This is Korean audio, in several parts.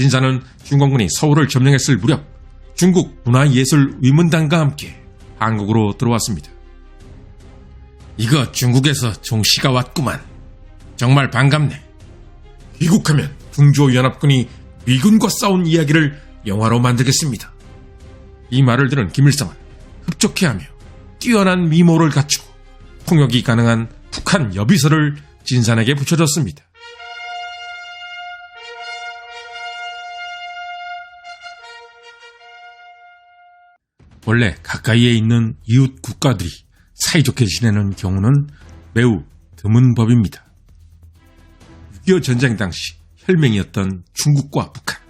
진사는 중공군이 서울을 점령했을 무렵 중국 문화예술위문단과 함께 한국으로 들어왔습니다. 이거 중국에서 종씨가 왔구만. 정말 반갑네. 귀국하면 중조연합군이 미군과 싸운 이야기를 영화로 만들겠습니다. 이 말을 들은 김일성은 흡족해하며 뛰어난 미모를 갖추고 통역이 가능한 북한 여비서를 진산에게 붙여줬습니다. 원래 가까이에 있는 이웃 국가들이 사이좋게 지내는 경우는 매우 드문 법입니다. 6.25 전쟁 당시 혈맹이었던 중국과 북한.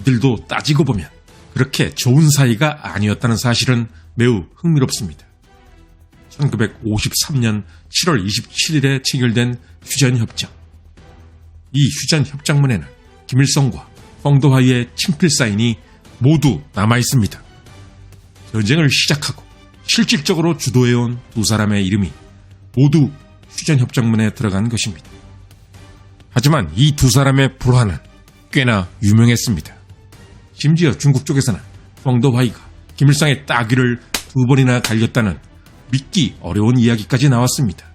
이들도 따지고 보면 그렇게 좋은 사이가 아니었다는 사실은 매우 흥미롭습니다. 1953년 7월 27일에 체결된 휴전협정. 이 휴전협정문에는 김일성과 펑도하이의 친필 사인이 모두 남아 있습니다. 전쟁을 시작하고 실질적으로 주도해온 두 사람의 이름이 모두 휴전협정문에 들어간 것입니다. 하지만 이 두 사람의 불화는 꽤나 유명했습니다. 심지어 중국 쪽에서는 펑도화이가 김일성의 따귀를 두 번이나 갈렸다는 믿기 어려운 이야기까지 나왔습니다.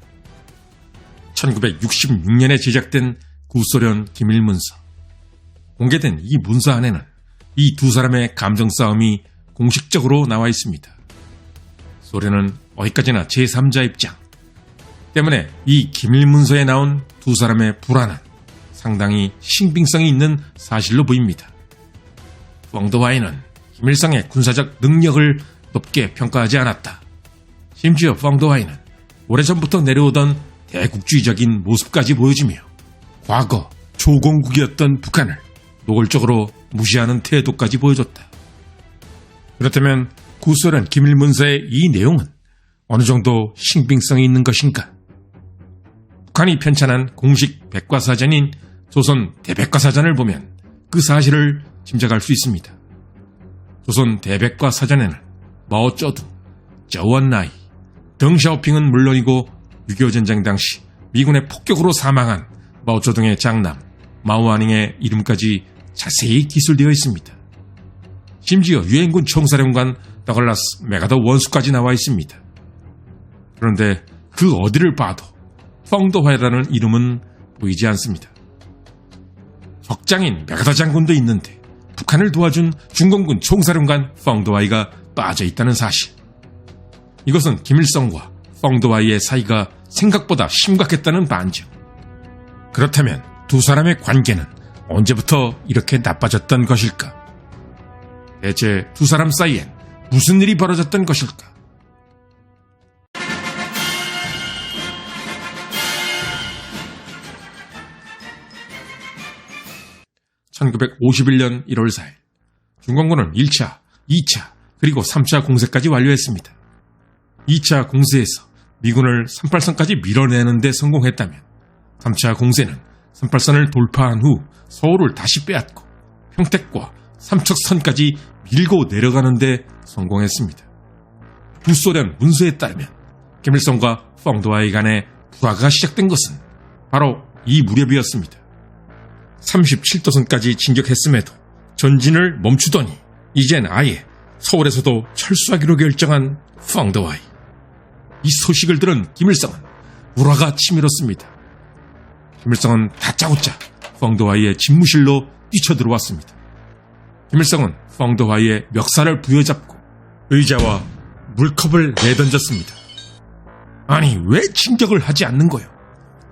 1966년에 제작된 구소련 기밀문서. 공개된 이 문서 안에는 이 두 사람의 감정 싸움이 공식적으로 나와 있습니다. 소련은 어디까지나 제3자 입장. 때문에 이 기밀문서에 나온 두 사람의 불안은 상당히 신빙성이 있는 사실로 보입니다. 펑도와이는 김일성의 군사적 능력을 높게 평가하지 않았다. 심지어 펑도와이는 오래전부터 내려오던 대국주의적인 모습까지 보여주며 과거 조공국이었던 북한을 노골적으로 무시하는 태도까지 보여줬다. 그렇다면 구소련 기밀문서의 이 내용은 어느 정도 신빙성이 있는 것인가? 북한이 편찬한 공식 백과사전인 조선 대백과사전을 보면 그 사실을 짐작할 수 있습니다. 조선 대백과사전에는 마오쩌둥, 저원나이, 덩샤오핑은 물론이고 6.25 전쟁 당시 미군의 폭격으로 사망한 마오쩌둥의 장남 마오아닝의 이름까지 자세히 기술되어 있습니다. 심지어 유엔군 총사령관 더글라스 메가더 원수까지 나와 있습니다. 그런데 그 어디를 봐도 펑도화이라는 이름은 보이지 않습니다. 적장인 메가더 장군도 있는데 북한을 도와준 중공군 총사령관 펑도와이가 빠져 있다는 사실. 이것은 김일성과 펑도와이의 사이가 생각보다 심각했다는 반증. 그렇다면 두 사람의 관계는 언제부터 이렇게 나빠졌던 것일까? 대체 두 사람 사이엔 무슨 일이 벌어졌던 것일까? (1951년 1월 4일) 중공군은 1차, 2차, 그리고 3차 공세까지 완료했습니다. 2차 공세에서 미군을 38선까지 밀어내는 데 성공했다면 3차 공세는 38선을 돌파한 후 서울을 다시 빼앗고 평택과 삼척선까지 밀고 내려가는데 성공했습니다. 구소련 문서에 따르면 김일성과 펑도와의 간의 불화가 시작된 것은 바로 이 무렵이었습니다. 37도선까지 진격했음에도 전진을 멈추더니 이젠 아예 서울에서도 철수하기로 결정한 펑도와이. 이 소식을 들은 김일성은 불화가 치밀었습니다. 김일성은 다짜고짜 펑도와이의 집무실로 뛰쳐들어왔습니다. 김일성은 펑도와이의 멱살을 부여잡고 의자와 물컵을 내던졌습니다. 아니 왜 진격을 하지 않는 거요?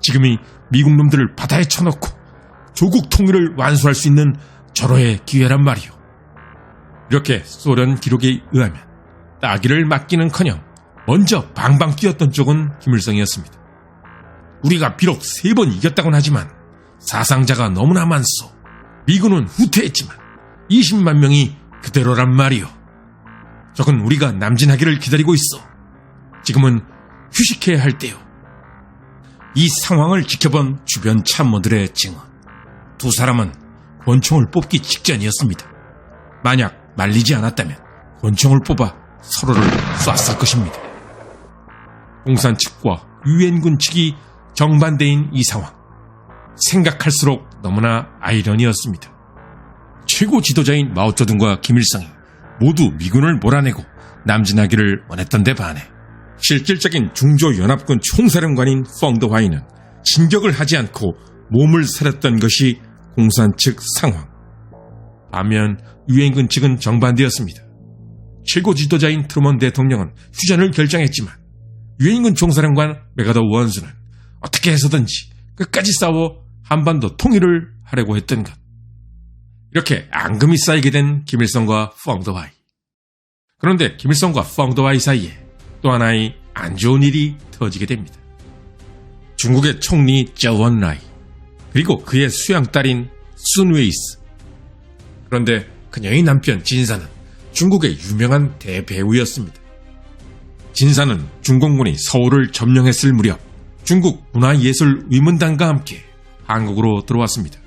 지금이 미국 놈들을 바다에 쳐넣고 조국 통일을 완수할 수 있는 절호의 기회란 말이오. 이렇게 소련 기록에 의하면 따기를 맡기는커녕 먼저 방방 뛰었던 쪽은 김일성이었습니다. 우리가 비록 세 번 이겼다곤 하지만 사상자가 너무나 많소. 미군은 후퇴했지만 20만 명이 그대로란 말이오. 적은 우리가 남진하기를 기다리고 있어. 지금은 휴식해야 할 때요. 이 상황을 지켜본 주변 참모들의 증언. 두 사람은 권총을 뽑기 직전이었습니다. 만약 말리지 않았다면 권총을 뽑아 서로를 쐈을 것입니다. 공산 측과 유엔군 측이 정반대인 이 상황. 생각할수록 너무나 아이러니였습니다. 최고 지도자인 마오쩌둥과 김일성이 모두 미군을 몰아내고 남진하기를 원했던 데 반해 실질적인 중조연합군 총사령관인 펑더화이는 진격을 하지 않고 몸을 사렸던 것이 공산 측 상황. 반면 유엔군 측은 정반대였습니다. 최고 지도자인 트루먼 대통령은 휴전을 결정했지만 유엔군 총사령관 메가더 원수는 어떻게 해서든지 끝까지 싸워 한반도 통일을 하려고 했던 것. 이렇게 앙금이 쌓이게 된 김일성과 펑더와이. 그런데 김일성과 펑더와이 사이에 또 하나의 안 좋은 일이 터지게 됩니다. 중국의 총리 저원라이 그리고 그의 수양딸인 순웨이스. 그런데 그녀의 남편 진사는 중국의 유명한 대배우였습니다. 진사는 중공군이 서울을 점령했을 무렵 중국 문화예술 위문단과 함께 한국으로 들어왔습니다.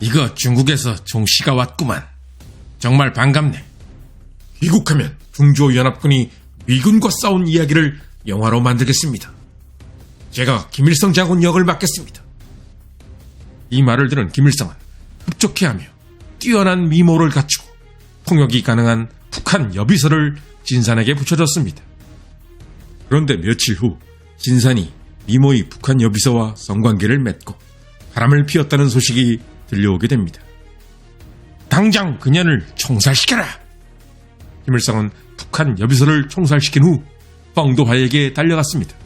이거 중국에서 종씨가 왔구만. 정말 반갑네. 귀국하면 중조연합군이 미군과 싸운 이야기를 영화로 만들겠습니다. 제가 김일성 장군 역을 맡겠습니다. 이 말을 들은 김일성은 흡족해하며 뛰어난 미모를 갖추고 통역이 가능한 북한 여비서를 진산에게 붙여줬습니다. 그런데 며칠 후 진산이 미모의 북한 여비서와 성관계를 맺고 바람을 피웠다는 소식이 들려오게 됩니다. 당장 그녀를 총살시켜라! 김일성은 북한 여비서를 총살시킨 후 펑도화에게 달려갔습니다.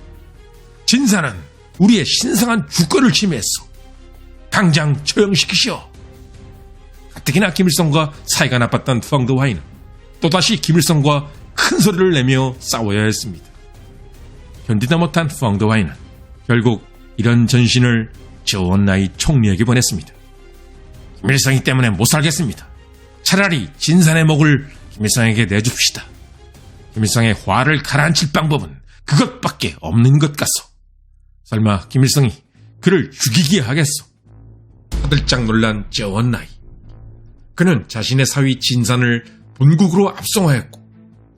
진사는 우리의 신성한 주권을 침해했어. 당장 처형시키시오. 가뜩이나 김일성과 사이가 나빴던 펑도화이는 또다시 김일성과 큰 소리를 내며 싸워야 했습니다. 견디다 못한 펑도화이는 결국 이런 전신을 저원 나이 총리에게 보냈습니다. 김일성이 때문에 못 살겠습니다. 차라리 진산의 목을 김일성에게 내줍시다. 김일성의 화를 가라앉힐 방법은 그것밖에 없는 것 같소. 설마 김일성이 그를 죽이기에 하겠소. 화들짝 놀란 저원나이. 그는 자신의 사위 진산을 본국으로 압송하였고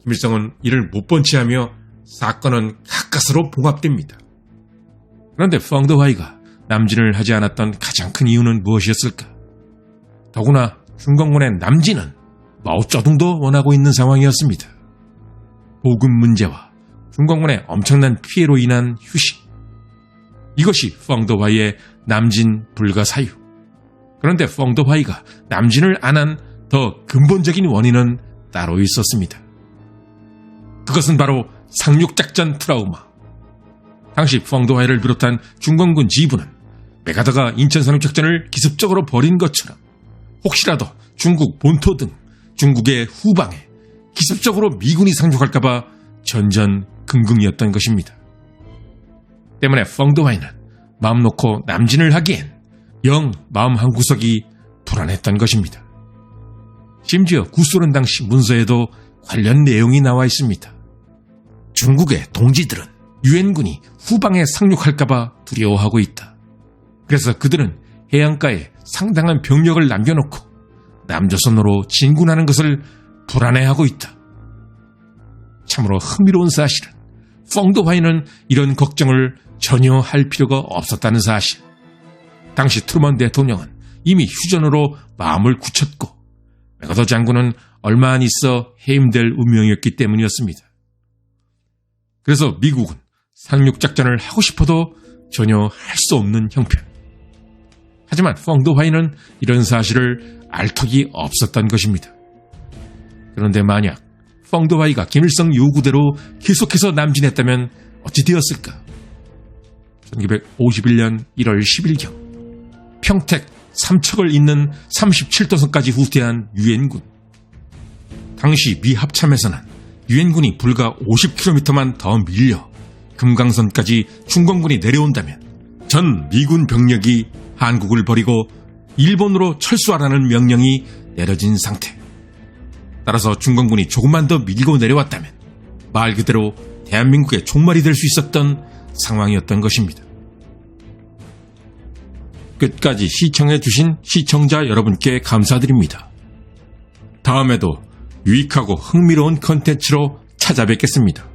김일성은 이를 못본 채하며 사건은 가까스로 봉합됩니다. 그런데 펑드화이가 남진을 하지 않았던 가장 큰 이유는 무엇이었을까? 더구나 중공군의 남진은 마오쩌둥도 원하고 있는 상황이었습니다. 보급 문제와 중공군의 엄청난 피해로 인한 휴식. 이것이 펑더화이의 남진 불가 사유. 그런데 펑더화이가 남진을 안 한 더 근본적인 원인은 따로 있었습니다. 그것은 바로 상륙작전 트라우마. 당시 펑더화이를 비롯한 중공군 지부는 메가더가 인천 상륙작전을 기습적으로 벌인 것처럼 혹시라도 중국 본토 등 중국의 후방에 기습적으로 미군이 상륙할까봐 전전긍긍이었던 것입니다. 때문에 펑도와이는 마음 놓고 남진을 하기엔 영 마음 한구석이 불안했던 것입니다. 심지어 구소련 당시 문서에도 관련 내용이 나와 있습니다. 중국의 동지들은 유엔군이 후방에 상륙할까봐 두려워하고 있다. 그래서 그들은 해안가에 상당한 병력을 남겨놓고 남조선으로 진군하는 것을 불안해하고 있다. 참으로 흥미로운 사실은 펑도화이는 이런 걱정을 전혀 할 필요가 없었다는 사실. 당시 트루먼 대통령은 이미 휴전으로 마음을 굳혔고 메가더 장군은 얼마 안 있어 해임될 운명이었기 때문이었습니다. 그래서 미국은 상륙작전을 하고 싶어도 전혀 할 수 없는 형편. 하지만 펑도화이는 이런 사실을 알 턱이 없었던 것입니다. 그런데 만약 펑도화이가 김일성 요구대로 계속해서 남진했다면 어찌 되었을까? 1951년 1월 10일경 평택 삼척을 잇는 37도선까지 후퇴한 유엔군. 당시 미 합참에서는 유엔군이 불과 50km만 더 밀려 금강선까지 중공군이 내려온다면 전 미군 병력이 한국을 버리고 일본으로 철수하라는 명령이 내려진 상태. 따라서 중공군이 조금만 더 밀고 내려왔다면 말 그대로 대한민국의 종말이 될 수 있었던 상황이었던 것입니다. 끝까지 시청해주신 시청자 여러분께 감사드립니다. 다음에도 유익하고 흥미로운 컨텐츠로 찾아뵙겠습니다.